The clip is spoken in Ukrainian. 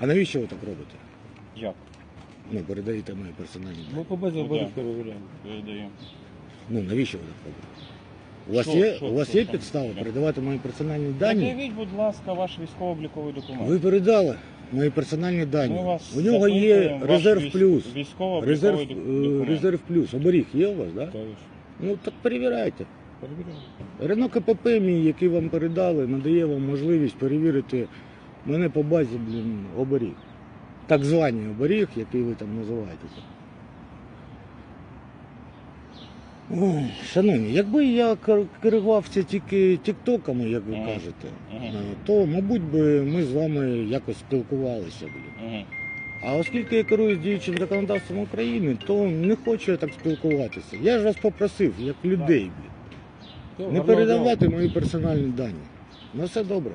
А навіщо ви так робите? Як? Ну, передаєте мої персональні дані. Ми по базі оборот перевіряємо. Передаємо. Ну, навіщо ви так робите? У вас Що- є, що- у вас що є там? підстави Що? передавати мої персональні дані? Пред'явіть, будь ласка, ваш військово-обліковий документ. Ви передали мої персональні дані. Вас У нього є запитуємо, ваш резерв військ- плюс. Військово-обліковий Резерв, е, документ. резерв плюс. Оберіг є у вас, так? Да? Та ви ж. Ну так перевіряйте. Перевіряємо. Рено КПП мій, який вам передали, надає вам можливість перевірити мене по базі, блін, оберіг. Так званий оберіг, який ви там називаєте. Ой, шановні, якби я керувався тільки тіктоками, як ви кажете, то, мабуть, би ми з вами якось спілкувалися. Блін. А оскільки я керуюсь діючим законодавством України, то не хочу я так спілкуватися. Я ж вас попросив, як людей, блін. Не передавати мої персональні дані. На все добре.